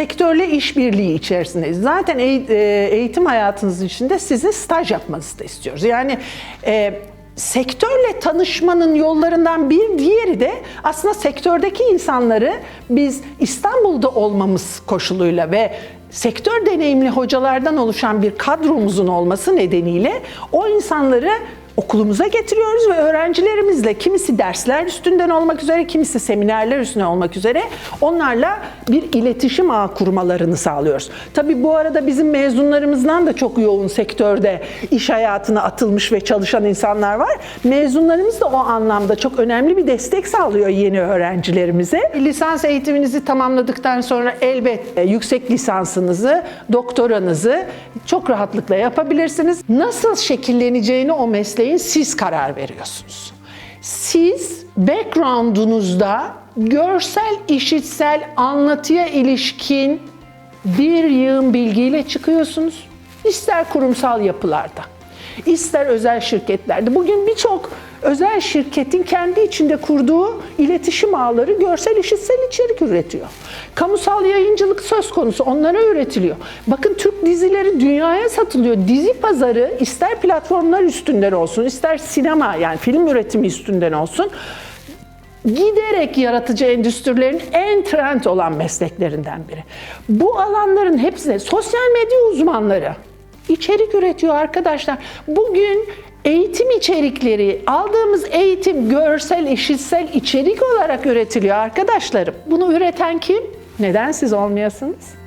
sektörle işbirliği içerisindeyiz. Zaten e, eğitim hayatınız içinde sizin staj yapmanızı da istiyoruz. Yani e, sektörle tanışmanın yollarından bir diğeri de aslında sektördeki insanları biz İstanbul'da olmamız koşuluyla ve sektör deneyimli hocalardan oluşan bir kadromuzun olması nedeniyle o insanları okulumuza getiriyoruz ve öğrencilerimizle kimisi dersler üstünden olmak üzere, kimisi seminerler üstüne olmak üzere onlarla bir iletişim ağı kurmalarını sağlıyoruz. Tabii bu arada bizim mezunlarımızdan da çok yoğun sektörde iş hayatına atılmış ve çalışan insanlar var. Mezunlarımız da o anlamda çok önemli bir destek sağlıyor yeni öğrencilerimize. Lisans eğitiminizi tamamladıktan sonra elbet e, yüksek lisansınızı, doktoranızı çok rahatlıkla yapabilirsiniz. Nasıl şekilleneceğini o mesleğin siz karar veriyorsunuz. Siz background'unuzda görsel, işitsel, anlatıya ilişkin bir yığın bilgiyle çıkıyorsunuz. İster kurumsal yapılarda, ister özel şirketlerde. Bugün birçok özel şirketin kendi içinde kurduğu iletişim ağları görsel, işitsel içerik üretiyor. Kamusal yayıncılık söz konusu onlara üretiliyor. Bakın Türk dizileri dünyaya satılıyor. Dizi pazarı ister platformlar üstünden olsun, ister sinema yani film üretimi üstünden olsun giderek yaratıcı endüstrilerin en trend olan mesleklerinden biri. Bu alanların hepsine sosyal medya uzmanları içerik üretiyor arkadaşlar. Bugün eğitim içerikleri, aldığımız eğitim görsel, işitsel içerik olarak üretiliyor arkadaşlarım. Bunu üreten kim? Neden siz olmayasınız?